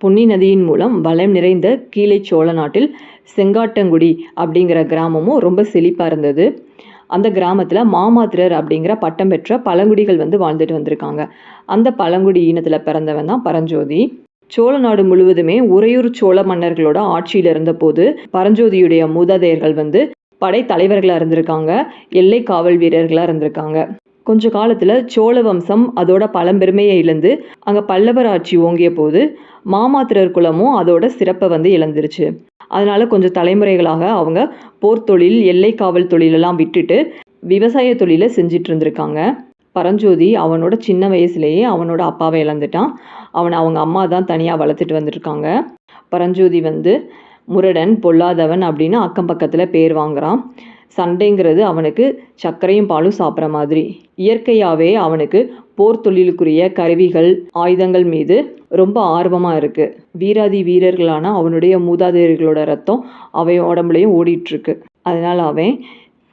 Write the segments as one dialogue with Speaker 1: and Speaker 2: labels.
Speaker 1: பொன்னி நதியின் மூலம் வளம் நிறைந்த கீழே சோழ நாட்டில் செங்காட்டங்குடி அப்படிங்கிற கிராமமும் ரொம்ப செழிப்பாக இருந்தது. அந்த கிராமத்தில் மாமாத்திரர் அப்படிங்கிற பட்டம் பெற்ற பழங்குடிகள் வந்து வாழ்ந்துட்டு வந்திருக்காங்க. அந்த பழங்குடி இனத்தில் பிறந்தவன் தான் பரஞ்சோதி. சோழ நாடு முழுவதுமே உறையூர் சோழ மன்னர்களோட ஆட்சியில் இருந்தபோது பரஞ்சோதியுடைய மூதாதையர்கள் வந்து படை தலைவர்களாக இருந்திருக்காங்க. எல்லை காவல் வீரர்களாக இருந்திருக்காங்க. கொஞ்ச காலத்தில் சோழ வம்சம் அதோட பழம்பெருமையை இழந்து அங்கே பல்லவர் ஆட்சி ஓங்கிய போது மாமாத்திரர் குலமும் அதோட சிறப்பை வந்து இழந்துருச்சு. அதனால கொஞ்சம் தலைமுறைகளாக அவங்க போர் தொழில் எல்லை காவல் தொழிலெல்லாம் விட்டுட்டு விவசாய தொழிலை செஞ்சிட்டு இருந்திருக்காங்க. பரஞ்சோதி அவனோட சின்ன வயசுலேயே அவனோட அப்பாவை இழந்துட்டான். அவனை அவங்க அம்மா தான் தனியாக வளர்த்துட்டு வந்திருக்காங்க. பரஞ்சோதி வந்து முரடன் பொல்லாதவன் அப்படின்னு அக்கம் பக்கத்தில் பேர் வாங்குறான். சண்டைங்கிறது அவனுக்கு சர்க்கரையும் பாலும் சாப்பிட்ற மாதிரி. இயற்கையாகவே அவனுக்கு போர் தொழிலுக்குரிய கருவிகள் ஆயுதங்கள் மீது ரொம்ப ஆர்வமாக இருக்குது வீராதி வீரர்களான அவனுடைய மூதாதையர்களோட ரத்தம் அவன் உடம்புலையும் ஓடிட்டுருக்கு. அதனால் அவன்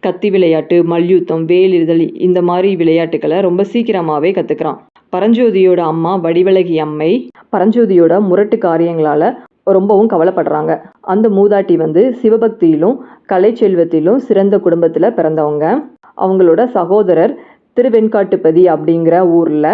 Speaker 1: கத்தி விளையாட்டு மல்யுத்தம் வேலிறுதல் இந்த மாதிரி விளையாட்டுக்களை ரொம்ப சீக்கிரமாகவே கற்றுக்கிறான் பரஞ்சோதியோட அம்மா வடிவழகி அம்மை பரஞ்சோதியோட முரட்டு காரியங்களால் ரொம்பவும் கவலைப்படுறாங்க. அந்த மூதாட்டி வந்து சிவபக்தியிலும் கலை செல்வத்திலும் சிறந்த குடும்பத்தில் பிறந்தவங்க. அவங்களோட சகோதரர் திருவெண்காட்டுப்பதி அப்படிங்கிற ஊரில்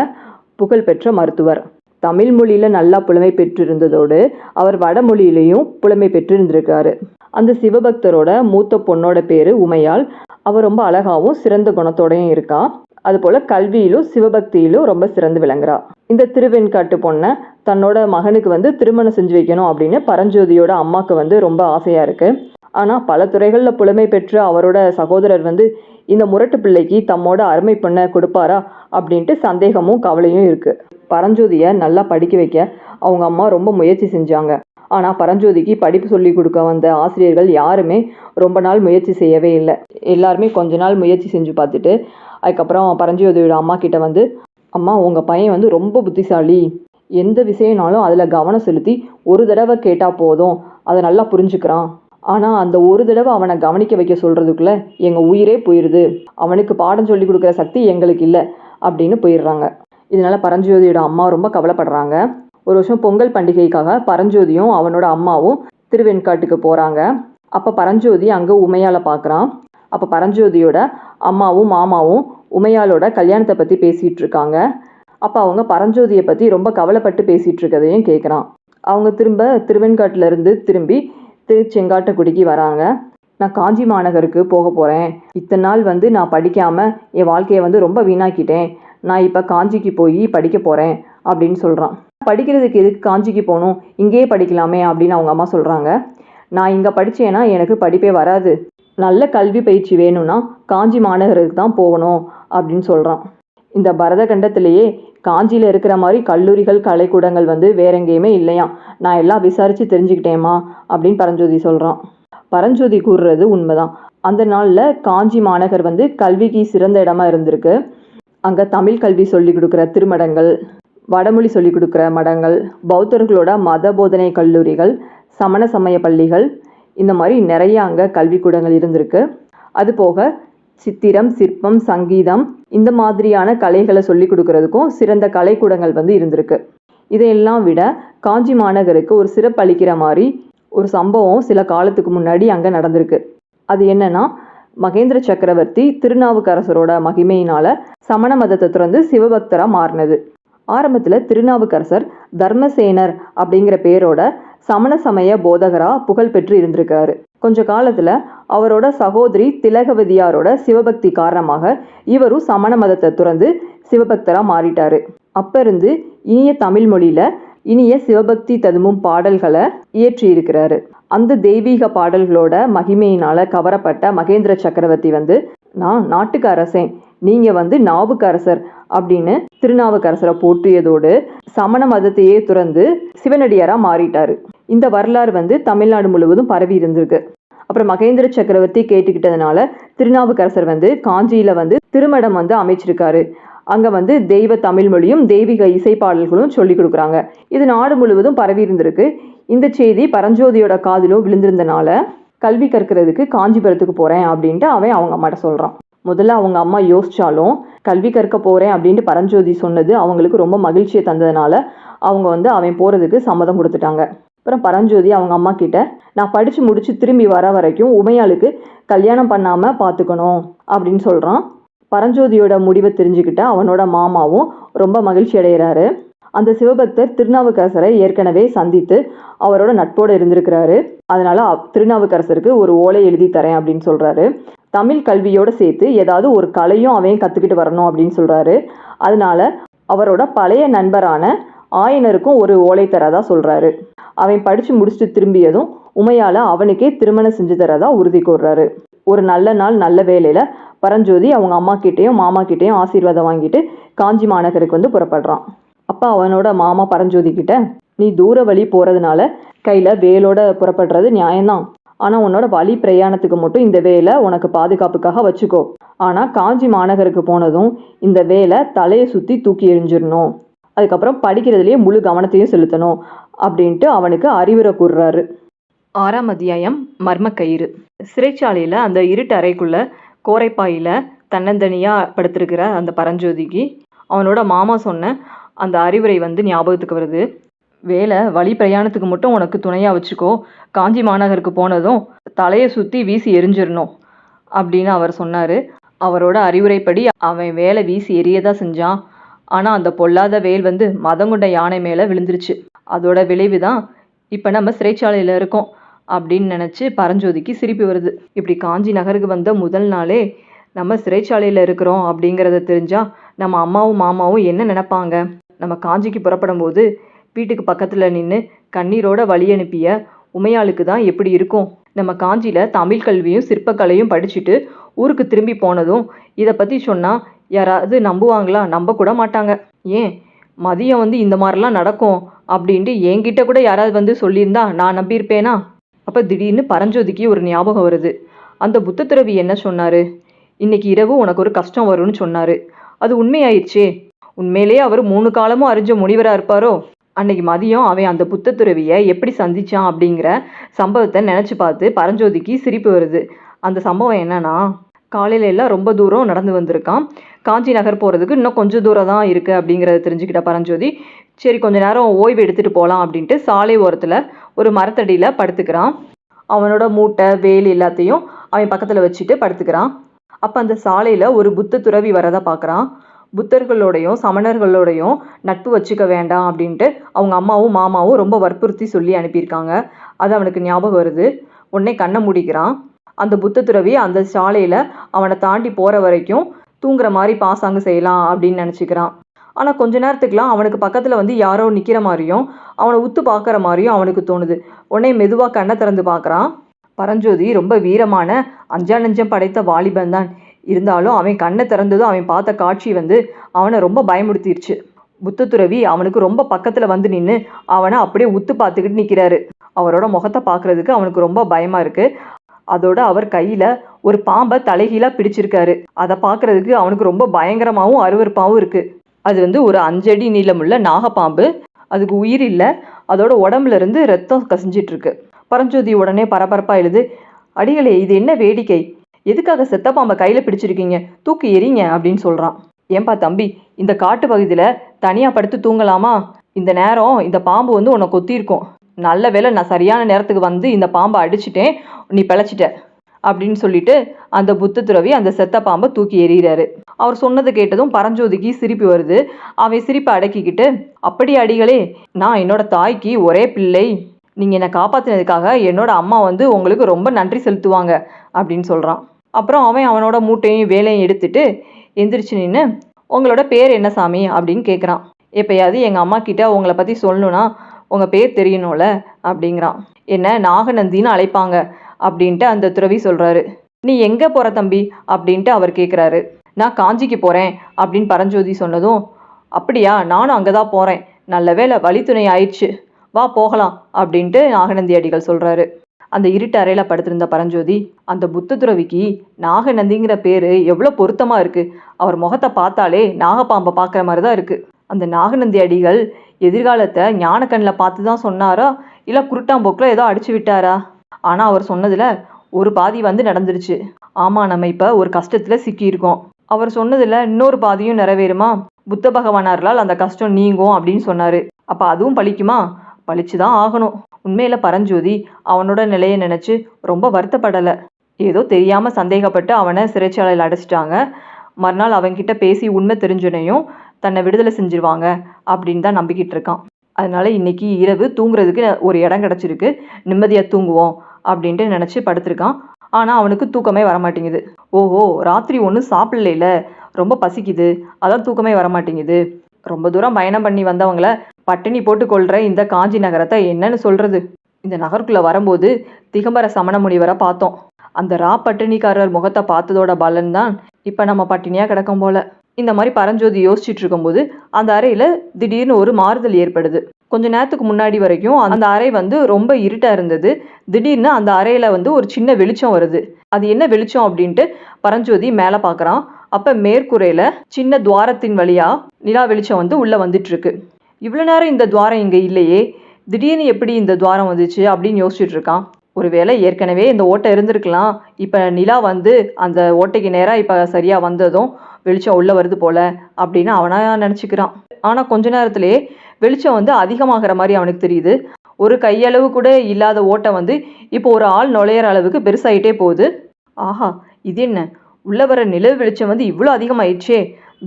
Speaker 1: புகழ்பெற்ற மருத்துவர். தமிழ் மொழியில் நல்லா புலமை பெற்றிருந்ததோடு அவர் வடமொழியிலையும் புலமை பெற்றிருந்திருக்காரு. அந்த சிவபக்தரோட மூத்த பொண்ணோட பேர் உமையாள் அவள் ரொம்ப அழகாகவும் சிறந்த குணத்தோடையும் இருக்கா. அதுபோல் கல்வியிலும் சிவபக்தியிலும் ரொம்ப சிறந்து விளங்குறா. இந்த திருவெண்காட்டு பொண்ணை தன்னோட மகனுக்கு வந்து திருமணம் செஞ்சு வைக்கணும் அப்படின்னு பரஞ்சோதியோட அம்மாவுக்கு வந்து ரொம்ப ஆசையாக இருக்குது ஆனால் பல துறைகளில் புலமை பெற்ற அவரோட சகோதரர் வந்து இந்த முரட்டு பிள்ளைக்கு தம்மோட அருமை பொண்ணை கொடுப்பாரா அப்படின்ட்டு சந்தேகமும் கவலையும் இருக்குது பரஞ்சோதியை நல்லா படிக்க வைக்க அவங்க அம்மா ரொம்ப முயற்சி செஞ்சாங்க. ஆனால் பரஞ்சோதிக்கு படிப்பு சொல்லி கொடுக்க வந்த ஆசிரியர்கள் யாருமே ரொம்ப நாள் முயற்சி செய்யவே இல்லை. எல்லாருமே கொஞ்ச நாள் முயற்சி செஞ்சு பார்த்துட்டு அதுக்கப்புறம் பரஞ்சோதியோட அம்மா கிட்ட வந்து அம்மா உங்கள் பையன் வந்து ரொம்ப புத்திசாலி. எந்த விஷயம்னாலும் அதில் கவனம் செலுத்தி ஒரு தடவை கேட்டால் போதும். அதை நல்லா புரிஞ்சுக்கிறான். ஆனால் அந்த ஒரு தடவை அவனை கவனிக்க வைக்க சொல்கிறதுக்குள்ளே எங்கள் உயிரே போயிடுது அவனுக்கு பாடம் சொல்லி கொடுக்குற சக்தி எங்களுக்கு இல்லை அப்படின்னு போயிடுறாங்க. இதனால் பரஞ்சோதியோட அம்மா ரொம்ப கவலைப்படுறாங்க. ஒரு வருஷம் பொங்கல் பண்டிகைக்காக பரஞ்சோதியும் அவனோட அம்மாவும் திருவெண்காட்டுக்கு போகிறாங்க அப்போ பரஞ்சோதி அங்கே உமையால் பார்க்குறான் அப்போ பரஞ்சோதியோட அம்மாவும் மாமாவும் உமையாலோட கல்யாணத்தை பற்றி பேசிகிட்டு இருக்காங்க. அப்போ அவங்க பரஞ்சோதியை பற்றி ரொம்ப கவலைப்பட்டு பேசிகிட்டு இருக்கதையும் கேட்குறான் அவங்க திரும்ப திருவெண்காட்டிலேருந்து திரும்பி திருச்செங்காட்டக்குடிக்கு வராங்க. நான் காஞ்சி மாநகருக்கு போக போகிறேன் இத்தனை நாள் வந்து நான் படிக்காமல் என் வாழ்க்கையை வந்து ரொம்ப வீணாக்கிட்டேன். நான் இப்போ காஞ்சிக்கு போய் படிக்க போகிறேன் அப்படின்னு சொல்கிறான் படிக்கிறதுக்கு எதுக்கு காஞ்சிக்கு போகணும்? இங்கேயே படிக்கலாமே அப்படின்னு அவங்க அம்மா சொல்கிறாங்க நான் இங்கே படித்தேன்னா எனக்கு படிப்பே வராது. நல்ல கல்வி பயிற்சி வேணும்னா காஞ்சி மாநகருக்கு தான் போகணும் அப்படின்னு சொல்கிறான் இந்த பரதகண்டத்திலேயே காஞ்சியில் இருக்கிற மாதிரி கல்லூரிகள் கலைக்கூடங்கள் வந்து வேற எங்கேயுமே இல்லையா நான் எல்லாம் விசாரித்து தெரிஞ்சுக்கிட்டேம்மா அப்படின்னு பரஞ்சோதி சொல்கிறான் பரஞ்சோதி கூறுறது உண்மைதான். அந்த நாளில் காஞ்சி மாநகர் வந்து கல்விக்கு சிறந்த இடமா இருந்திருக்கு. அங்கே தமிழ் கல்வி சொல்லிக் கொடுக்குற திருமடங்கள் வடமொழி சொல்லிக் கொடுக்குற மடங்கள் பௌத்தர்களோட மத போதனை கல்லூரிகள் சமண சமய பள்ளிகள் இந்த மாதிரி நிறைய அங்கே கல்விக்கூடங்கள் இருந்திருக்கு. அது போக சித்திரம் சிற்பம் சங்கீதம் இந்த மாதிரியான கலைகளை சொல்லி கொடுக்கறதுக்கும் சிறந்த கலைக்கூடங்கள் வந்து இருந்திருக்கு. இதையெல்லாம் விட காஞ்சி மாநகருக்கு ஒரு சிறப்பு அளிக்கிற மாதிரி ஒரு சம்பவம் சில காலத்துக்கு முன்னாடி அங்கே நடந்திருக்கு. அது என்னன்னா மகேந்திர சக்கரவர்த்தி திருநாவுக்கரசரோட மகிமையினால சமண மதத்தை திறந்து சிவபக்தராக மாறினது. ஆரம்பத்தில் திருநாவுக்கரசர் தர்மசேனர் அப்படிங்கிற பேரோட சமண சமய போதகராக புகழ் பெற்று இருந்திருக்காரு. கொஞ்ச காலத்தில் அவரோட சகோதரி திலகவதியாரோட சிவபக்தி காரணமாக இவரும் சமண மதத்தை துறந்து சிவபக்தராக மாறிட்டாரு. அப்போ இருந்து இனிய தமிழ் மொழியில இனிய சிவபக்தி ததுமும் பாடல்களை இயற்றி இருக்கிறாரு. அந்த தெய்வீக பாடல்களோட மகிமையினால கவரப்பட்ட மகேந்திர சக்கரவர்த்தி வந்து நான் நாட்டுக்கு அரசேன் நீங்க வந்து நாவுக்கரசர் அப்படின்னு திருநாவுக்கரசரை போற்றியதோடு சமண மதத்தையே துறந்து சிவனடியாரா மாறிட்டாரு. இந்த வரலாறு வந்து தமிழ்நாடு முழுவதும் பரவி இருந்திருக்கு. அப்புறம் மகேந்திர சக்கரவர்த்தி கேட்டுக்கிட்டதுனால திருநாவுக்கரசர் வந்து காஞ்சியில் வந்து திருமடம் வந்து அமைச்சிருக்காரு. அங்கே வந்து தெய்வ தமிழ் மொழியும் தெய்வீக இசைப்பாடல்களும் சொல்லிக் சொல்லி கொடுக்குறாங்க. இது நாடு முழுவதும் பரவி இருந்திருக்கு. இந்த செய்தி பரஞ்சோதியோட காதிலும் விழுந்திருந்தனால கல்வி கற்கிறதுக்கு காஞ்சிபுரத்துக்கு போகிறேன் அப்படின்ட்டு அவன் அவங்க அம்மாட்ட சொல்கிறான் முதல்ல அவங்க அம்மா யோசித்தாலும் கல்வி கற்க போகிறேன் அப்படின்ட்டு பரஞ்சோதி சொன்னது அவங்களுக்கு ரொம்ப மகிழ்ச்சியை தந்ததுனால அவங்க வந்து அவன் போகிறதுக்கு சம்மதம் கொடுத்துட்டாங்க. அப்புறம் பரஞ்சோதி அவங்க அம்மா கிட்ட நான் படித்து முடித்து திரும்பி வர வரைக்கும் உமையாளுக்கு கல்யாணம் பண்ணாமல் பார்த்துக்கணும் அப்படின்னு சொல்கிறான் பரஞ்சோதியோட முடிவை தெரிஞ்சுக்கிட்ட அவனோட மாமாவும் ரொம்ப மகிழ்ச்சி அடைகிறாரு அந்த சிவபக்தர் திருநாவுக்கரசரை ஏற்கனவே சந்தித்து அவரோட நட்போடு இருந்திருக்கிறாரு. அதனால திருநாவுக்கரசருக்கு ஒரு ஓலை எழுதி தரேன் அப்படின்னு சொல்கிறாரு தமிழ் கல்வியோட சேர்த்து ஏதாவது ஒரு கலையும் அவன் கற்றுக்கிட்டு வரணும் அப்படின்னு சொல்கிறாரு அதனால அவரோட பழைய நண்பரான ஆயனருக்கும் ஒரு ஓலை தரதா சொல்கிறாரு அவன் படித்து முடிச்சுட்டு திரும்பியதும் உமையால் அவனுக்கே திருமணம் செஞ்சு தரதா உறுதி கூறுறாரு. ஒரு நல்ல நாள் நல்ல வேலையில் பரஞ்சோதி அவங்க அம்மா கிட்டேயும் மாமா கிட்டேயும் ஆசீர்வாதம் வாங்கிட்டு காஞ்சி மாநகருக்கு வந்து புறப்படுறான். அப்பா அவனோட மாமா பரஞ்சோதி கிட்ட நீ தூர வழி போகிறதுனால கையில் வேலோட புறப்படுறது நியாயம்தான். ஆனால் உன்னோட வழி பிரயாணத்துக்கு மட்டும் இந்த வேலை உனக்கு பாதுகாப்புக்காக வச்சுக்கோ. ஆனால் காஞ்சி மாநகருக்கு போனதும் இந்த வேலை தலையை சுற்றி தூக்கி எறிஞ்சிடணும். அதுக்கப்புறம் படிக்கிறதுலேயே முழு கவனத்தையும் செலுத்தணும் அப்படின்ட்டு அவனுக்கு அறிவுரை கூறுறாரு. ஆறாம் அத்தியாயம் மர்மக்கயிறு. சிறைச்சாலையில் அந்த இருட்டு அறைக்குள்ள கோரைப்பாயில் தன்னந்தனியாக படுத்திருக்கிற அந்த பரஞ்சோதிக்கு அவனோட மாமா சொன்ன அந்த அறிவுரை வந்து ஞாபகத்துக்கு வருது. வேலை வழி பிரயாணத்துக்கு மட்டும் உனக்கு துணையாக வச்சுக்கோ. காஞ்சி மாநகருக்கு போனதும் தலையை சுற்றி வீசி எரிஞ்சிடணும் அப்படின்னு அவர் சொன்னார். அவரோட அறிவுரைப்படி அவன் வேலை வீசி எரியதான் செஞ்சான். ஆனால் அந்த பொல்லாத வேல் வந்து மதங்குண்ட யானை மேலே விழுந்துருச்சு. அதோட விளைவு தான் இப்போ நம்ம சிறைச்சாலையில் இருக்கோம் அப்படின்னு நினச்சி பரஞ்சோதிக்கு சிரிப்பு வருது. இப்படி காஞ்சி நகருக்கு வந்த முதல் நாளே நம்ம சிறைச்சாலையில் இருக்கிறோம் அப்படிங்கிறத தெரிஞ்சால் நம்ம அம்மாவும் மாமாவும் என்ன நினப்பாங்க? நம்ம காஞ்சிக்கு புறப்படும் போது வீட்டுக்கு பக்கத்தில் நின்று கண்ணீரோட வழி அனுப்பிய உமையாளுக்கு தான் எப்படி இருக்கும்? நம்ம காஞ்சியில் தமிழ் கல்வியும் சிற்பக்கலையும் படிச்சுட்டு ஊருக்கு திரும்பி போனதும் இதை பற்றி சொன்னால் யாராவது நம்புவாங்களா? நம்ப கூட மாட்டாங்க ஏன்? மதியம் வந்து இந்த மாதிரிலாம் நடக்கும் அப்படின்ட்டு என்கிட்ட கூட யாராவது வந்து சொல்லியிருந்தா நான் நம்பியிருப்பேனா? அப்போ திடீர்னு பரஞ்சோதிக்கு ஒரு ஞாபகம் வருது. அந்த புத்த துறவி என்ன சொன்னார்? இன்னைக்கு இரவு உனக்கு ஒரு கஷ்டம் வரும்னு சொன்னார். அது உண்மையாயிடுச்சே உண்மையிலேயே அவர் மூணு காலமும் அறிஞ்ச முனிவராக இருப்பாரோ? அன்னைக்கு மதியம் அவன் அந்த புத்த துறவியை எப்படி சந்திச்சான் அப்படிங்கிற சம்பவத்தை நினச்சி பார்த்து பரஞ்சோதிக்கு சிரிப்பு வருது. அந்த சம்பவம் என்னன்னா காலையில எல்லாம் ரொம்ப தூரம் நடந்து வந்திருக்கான். காஞ்சி நகர் போகிறதுக்கு இன்னும் கொஞ்சம் தூரம் தான் இருக்குது அப்படிங்கிறத தெரிஞ்சுக்கிட்ட பரஞ்சோதி. சரி கொஞ்ச நேரம் ஓய்வு எடுத்துகிட்டு போகலாம் அப்படின்ட்டு சாலை ஓரத்தில் ஒரு மரத்தடியில் படுத்துக்கிறான். அவனோட மூட்டை வேல் எல்லாத்தையும் அவன் பக்கத்தில் வச்சுட்டு படுத்துக்கிறான். அப்போ அந்த சாலையில் ஒரு புத்த துறவி வரதை பார்க்குறான் புத்தர்களோடையும் சமணர்களோடையும் நட்பு வச்சுக்க வேண்டாம் அப்படின்ட்டு அவங்க அம்மாவும் மாமாவும் ரொம்ப வற்புறுத்தி சொல்லி அனுப்பியிருக்காங்க. அது அவனுக்கு ஞாபகம் வருது. உடனே கண்ணை மூடிக்கிறான். அந்த புத்த துறவி அந்த சாலையில் அவனை தாண்டி போகிற வரைக்கும் தூங்குற மாதிரி பாசாங்க செய்யலாம் அப்படின்னு நினச்சிக்கிறான். ஆனால் கொஞ்ச நேரத்துக்குலாம் அவனுக்கு பக்கத்தில் வந்து யாரோ நிற்கிற மாதிரியும் அவனை உத்து பார்க்குற மாதிரியும் அவனுக்கு தோணுது. உடனே மெதுவாக கண்ணை திறந்து பார்க்குறான் பரஞ்சோதி ரொம்ப வீரமான அஞ்சா நெஞ்சம் படைத்த வாலிபன் தான். இருந்தாலும் அவன் கண்ணை திறந்ததும் அவன் பார்த்த காட்சி வந்து அவனை ரொம்ப பயமுறுத்திருச்சு. புத்தத்துறவி அவனுக்கு ரொம்ப பக்கத்தில் வந்து நின்று அவனை அப்படியே உத்து பார்த்துக்கிட்டு நிற்கிறாரு அவரோட முகத்தை பார்க்கறதுக்கு அவனுக்கு ரொம்ப பயமாக இருக்குது அதோட அவர் கையில் ஒரு பாம்பை தலைகீழாக பிடிச்சிருக்காரு. அதை பார்க்கறதுக்கு அவனுக்கு ரொம்ப பயங்கரமாகவும் அருவருப்பாகவும் இருக்குது அது வந்து ஒரு அஞ்சடி நீளமுள்ள நாகப்பாம்பு. அதுக்கு உயிர் இல்லை. அதோட உடம்புல இருந்து ரத்தம் கசிஞ்சிட்டு இருக்கு பரஞ்சோதி உடனே பரபரப்பா எழுது அடிகளே இது என்ன வேடிக்கை? எதுக்காக செத்த பாம்பை கையில் பிடிச்சிருக்கீங்க? தூக்கி எறிங்க அப்படின்னு சொல்கிறான் ஏன்பா தம்பி இந்த காட்டு பகுதியில் தனியாக படுத்து தூங்கலாமா? இந்த நேரம் இந்த பாம்பு வந்து உன்னை கொத்தியிருக்கும். நல்ல வேலை நான் சரியான நேரத்துக்கு வந்து இந்த பாம்பை அடிச்சிட்டேன். நீ பிழைச்சிட்ட. அப்படின்னு சொல்லிட்டு அந்த புத்த துறவி அந்த செத்த பாம்பை தூக்கி எறிகிறாரு. அவர் சொன்னது கேட்டதும் பரஞ்சோதிக்கு சிரிப்பு வருது. அவன் சிரிப்பை அடக்கிக்கிட்டு அப்படி அடிகளே நான் என்னோட தாய்க்கு ஒரே பிள்ளை. நீங்கள் என்னை காப்பாற்றினதுக்காக என்னோட அம்மா வந்து உங்களுக்கு ரொம்ப நன்றி செலுத்துவாங்க அப்படின்னு சொல்கிறான் அப்புறம் அவன் அவனோட மூட்டையும் வேலையும் எடுத்துட்டு எந்திரிச்சு நின்று உங்களோட பேர் என்ன சாமி? அப்படின்னு கேட்குறான் எப்பயாவது எங்கள் அம்மா கிட்ட உங்களை பற்றி சொல்லணும்னா உங்கள் பேர் தெரியணும்ல அப்படிங்கிறான். என்ன நாகநந்தின்னு அழைப்பாங்க. அப்படின்ட்டு அந்த துறவி சொல்கிறாரு நீ எங்கே போகிற தம்பி? அப்படின்ட்டு அவர் கேட்குறாரு நான் காஞ்சிக்கு போகிறேன் அப்படின்னு பரஞ்சோதி சொன்னதும் அப்படியா நானும் அங்கே தான் போகிறேன் நல்ல வேளை வழித்துணை ஆயிடுச்சு. வா போகலாம் அப்படின்ட்டு நாகநந்தி அடிகள் சொல்கிறாரு அந்த இருட்டு அறையில் படுத்திருந்த பரஞ்சோதி அந்த புத்த துறவிக்கு நாகநந்திங்கிற பேர் எவ்வளோ பொருத்தமாக இருக்குது அவர் முகத்தை பார்த்தாலே நாகப்பாம்பை பார்க்குற மாதிரி தான் இருக்குது அந்த நாகநந்தி அடிகள் எதிர்காலத்தை ஞானக்கண்ணில் பார்த்து தான் சொன்னாரா? இல்லை குருட்டாம்போக்கில் ஏதோ அடிச்சு விட்டாரா? ஆனால் அவர் சொன்னதில் ஒரு பாதி வந்து நடந்துருச்சு. ஆமாம் நம்ம இப்போ ஒரு கஷ்டத்தில் சிக்கியிருக்கோம். அவர் சொன்னதில் இன்னொரு பாதியும் நிறைவேறுமா? புத்த பகவானார்களால் அந்த கஷ்டம் நீங்கும் அப்படின்னு சொன்னார். அப்போ அதுவும் பழிக்குமா? பழிச்சு தான் ஆகணும். உண்மையில் பரஞ்சோதி அவனோட நிலையை நினச்சி ரொம்ப வருத்தப்படலை. ஏதோ தெரியாமல் சந்தேகப்பட்டு அவனை சிறைச்சாலையில் அடைச்சிட்டாங்க. மறுநாள் அவன்கிட்ட பேசி உண்மை தெரிஞ்சனையும் தன்னை விடுதலை செஞ்சிருவாங்க அப்படின்னு தான் நம்பிக்கிட்டு இருக்கான். அதனால இன்றைக்கி இரவு தூங்குறதுக்கு ஒரு இடம் கிடச்சிருக்கு. நிம்மதியாக தூங்குவோம். அப்படின்ட்டு நினச்சி படுத்திருக்கான். ஆனால் அவனுக்கு தூக்கமே வரமாட்டேங்குது. ஓஹோ ராத்திரி ஒன்றும் சாப்பிடல ரொம்ப பசிக்குது. அதான் தூக்கமே வரமாட்டேங்குது. ரொம்ப தூரம் பயணம் பண்ணி வந்தவங்கள பட்டினி போட்டு கொள்கிற இந்த காஞ்சி நகரத்தை என்னன்னு சொல்கிறது இந்த நகருக்குள்ளே வரும்போது திகம்பர சமண முனிவரை பார்த்தோம். அந்த ரா பட்டினிக்காரர் முகத்தை பார்த்ததோட பலன் தான் இப்போ நம்ம பட்டினியாக கிடக்கும் போல. இந்த மாதிரி பரஞ்சோதி யோசிச்சுட்டு இருக்கும்போது அந்த அறையில் திடீர்னு ஒரு மாறுதல் ஏற்படுது. கொஞ்ச நேரத்துக்கு முன்னாடி வரைக்கும் அந்த அறை வந்து ரொம்ப இருட்டாக இருந்தது. திடீர்னு அந்த அறையில் வந்து ஒரு சின்ன வெளிச்சம் வருது. அது என்ன வெளிச்சம் அப்படின்ட்டு பரஞ்சோதி மேலே பார்க்குறான் அப்போ மேற்கூரையில் சின்ன துவாரத்தின் வழியாக நிலா வெளிச்சம் வந்து உள்ளே வந்துட்டுருக்கு. இவ்வளோ நேரம் இந்த துவாரம் இங்கே இல்லையே. திடீர்னு எப்படி இந்த துவாரம் வந்துச்சு அப்படின்னு யோசிச்சுட்டு இருக்கான். ஒருவேளை ஏற்கனவே இந்த ஓட்டை இருந்திருக்கலாம். இப்போ நிலா வந்து அந்த ஓட்டைக்கு நேராக இப்போ சரியாக வந்ததும் வெளிச்சம் உள்ளே வருது போல் அப்படின்னு அவனாக நினச்சிக்கிறான். ஆனால் கொஞ்ச நேரத்துலேயே வெளிச்சம் வந்து அதிகமாகிற மாதிரி அவனுக்கு தெரியுது. ஒரு கையளவு கூட இல்லாத ஓட்டை வந்து இப்போ ஒரு ஆள் நுழையிற அளவுக்கு பெருசாயிட்டே போகுது. ஆஹா இது என்ன? உள்ளே வர நிலவு வெளிச்சம் வந்து இவ்வளோ அதிகமாயிடுச்சே.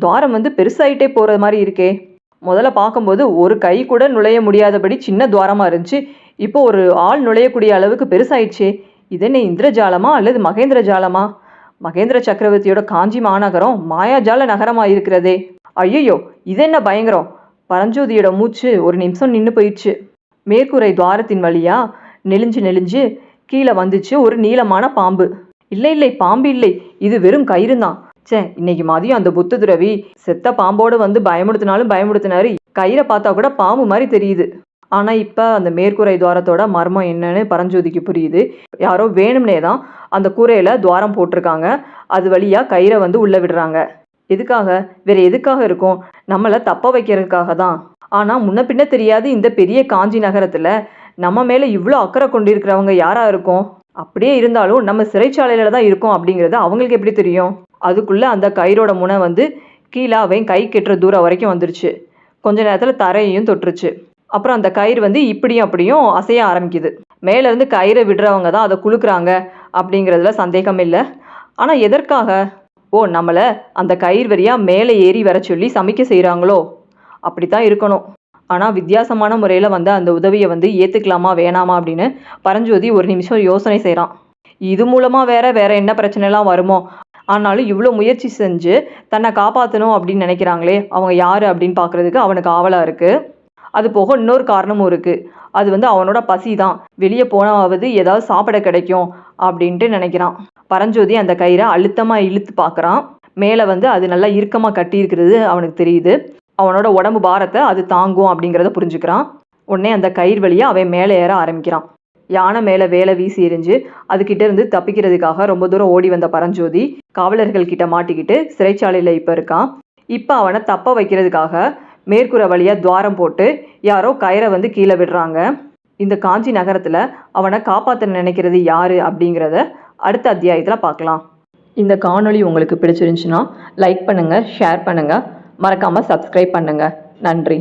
Speaker 1: துவாரம் வந்து பெருசாயிட்டே போகிற மாதிரி இருக்கே. முதல்ல பார்க்கும்போது ஒரு கை கூட நுழைய முடியாதபடி சின்ன துவாரமாக இருந்துச்சு. இப்போ ஒரு ஆள் நுழையக்கூடிய அளவுக்கு பெருசாயிடுச்சே. இது என்ன இந்திரஜாலமா அல்லது மகேந்திர ஜாலமா? மகேந்திர சக்கரவர்த்தியோட காஞ்சி மாநகரம் மாயாஜால நகரமாக இருக்கிறதே ஐயையோ இது என்ன பயங்கரம்? பரஞ்சோதியோட மூச்சு ஒரு நிமிஷம் நின்று போயிடுச்சு. மேற்கூரை துவாரத்தின் வழியா நெளிஞ்சு நெளிஞ்சு கீழே வந்துச்சு ஒரு நீளமான பாம்பு. இல்லை இல்லை பாம்பு இல்லை. இது வெறும் கயிறு தான் ச்சே இன்னைக்கு மதியம் அந்த புத்த துறவி செத்த பாம்போடு வந்து பயமுடுத்தினாலும் பயமுடுத்தினாரு கயிறை பார்த்தா கூட பாம்பு மாதிரி தெரியுது. ஆனால் இப்போ அந்த மேற்கூரை துவாரத்தோட மர்மம் என்னன்னு பரஞ்சோதிக்கு புரியுது. யாரோ வேணும்னே தான் அந்த கூரையில் துவாரம் போட்டிருக்காங்க. அது வழியாக கயிறை வந்து உள்ளே விடுறாங்க. எதுக்காக? வேற எதுக்காக இருக்கும்? நம்மளை தப்ப வைக்கிறதுக்காக தான் ஆனால் முன்ன பின்ன தெரியாது இந்த பெரிய காஞ்சி நகரத்தில் நம்ம மேலே இவ்வளோ அக்கறை கொண்டிருக்கிறவங்க யாராக இருக்கும்? அப்படியே இருந்தாலும் நம்ம சிறைச்சாலையில் தான் இருக்கோம் அப்படிங்கிறது அவங்களுக்கு எப்படி தெரியும்? அதுக்குள்ளே அந்த கயிறோட முனை வந்து கீழே அவன் கை கெட்டுற தூரம் வரைக்கும் வந்துருச்சு. கொஞ்ச நேரத்தில் தரையையும் தொட்டுருச்சு. அப்புறம் அந்த கயிறு வந்து இப்படியும் அப்படியும் அசைய ஆரம்பிக்குது. மேலேருந்து கயிறை விடுறவங்க தான் அதை குலுக்குறாங்க அப்படிங்கிறதுல சந்தேகம் இல்லை. ஆனால் எதற்காக? ஓ நம்மளை அந்த கயிறு வழியாக மேலே ஏறி வர சொல்லி சமைக்க செய்கிறாங்களோ அப்படி தான் இருக்கணும். ஆனால் வித்தியாசமான முறையில் வந்து அந்த உதவியை வந்து ஏற்றுக்கலாமா வேணாமா அப்படின்னு பரஞ்சோதி ஒரு நிமிஷம் யோசனை செய்கிறான் இது மூலமாக வேற வேற என்ன பிரச்சனைலாம் வருமோ? ஆனாலும் இவ்வளோ முயற்சி செஞ்சு தன்னை காப்பாற்றணும் அப்படின்னு நினைக்கிறாங்களே அவங்க யார் அப்படின்னு பார்க்குறதுக்கு அவனுக்கு ஆவலாக இருக்குது அது போக இன்னொரு காரணமும் இருக்குது அது வந்து அவனோட பசி தான். வெளியே போனாவது ஏதாவது சாப்பிட கிடைக்கும் அப்படின்ட்டு நினைக்கிறான். பரஞ்சோதி அந்த கயிறை அழுத்தமாக இழுத்து பார்க்குறான் மேலே வந்து அது நல்லா இறுக்கமாக கட்டியிருக்கிறது அவனுக்கு தெரியுது. அவனோட உடம்பு பாரத்தை அது தாங்கும் அப்படிங்கிறத புரிஞ்சுக்கிறான். உடனே அந்த கயிறு வழியாக அவன் மேலே ஏற ஆரம்பிக்கிறான். யானை மேலே வேலை வீசி எரிஞ்சு அதுகிட்ட இருந்து தப்பிக்கிறதுக்காக ரொம்ப தூரம் ஓடி வந்த பரஞ்சோதி காவலர்கள் கிட்ட மாட்டிக்கிட்டு சிறைச்சாலையில் இப்போ இருக்கான். இப்போ அவனை தப்ப வைக்கிறதுக்காக மேற்கூரை வழியாக துவாரம் போட்டு யாரோ கயிறை வந்து கீழே விடுறாங்க. இந்த காஞ்சி நகரத்தில் அவனை காப்பாற்ற நினைக்கிறது யார் அப்படிங்கிறத அடுத்த அத்தியாயத்தில் பார்க்கலாம். இந்த காணொளி உங்களுக்கு பிடிச்சிருந்துச்சுன்னா லைக் பண்ணுங்கள் ஷேர் பண்ணுங்கள் மறக்காமல் சப்ஸ்கிரைப் பண்ணுங்கள் நன்றி.